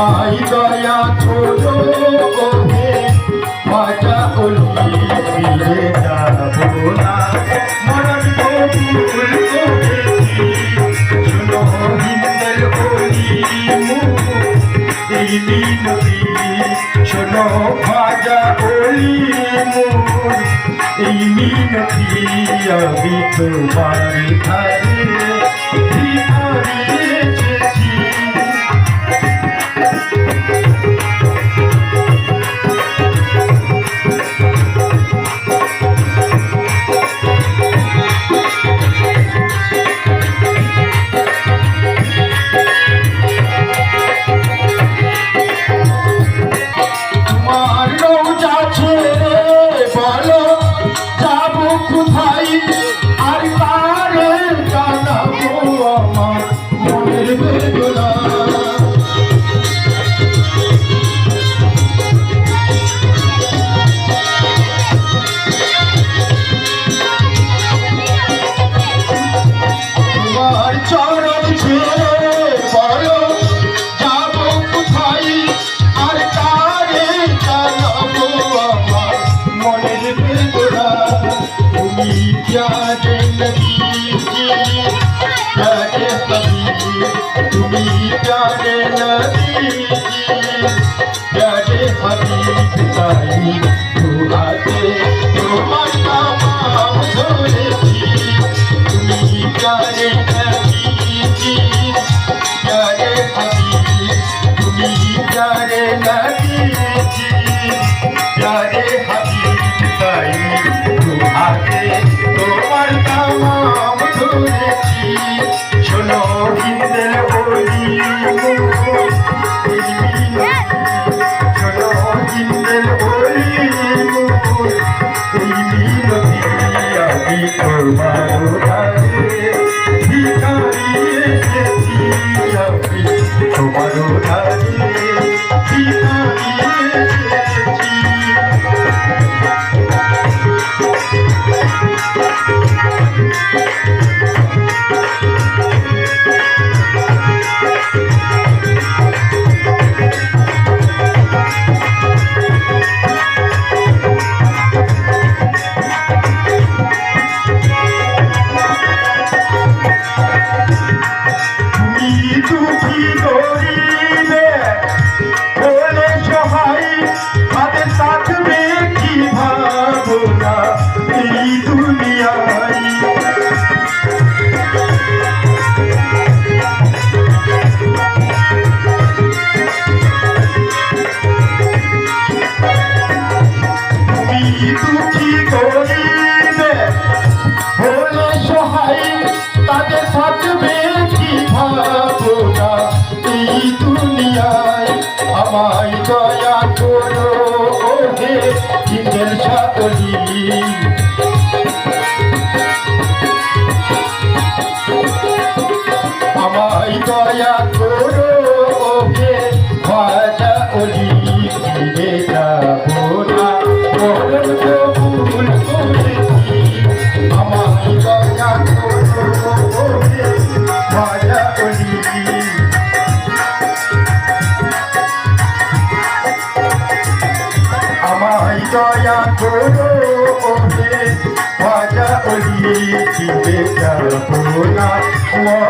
তোমায় দয়া ছোট করে বাজা উল্লি ফিরে যাব না। মরণ কবুল করেছি। শুনো হিন্দল বলি এই মিনতি শুনো বাজা বলি মোর এই মিনতি আমি তোমার ধারে ভিখারি Yeah, I can't let you प्यारे नबी जी प्यारे हबीब ताई तू आते Música দুঃখী গরিবে বলে সহায় তাদের থাকবে কি ভাবনা এই দুনিয়ায় আমায় দয়া করো ওহে দিনের সকলি আমায় দয়া করো। Lord.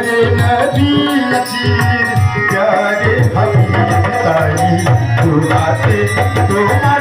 प्यारे नदीची प्यारे हमी ताई तुला ते तुम्हाला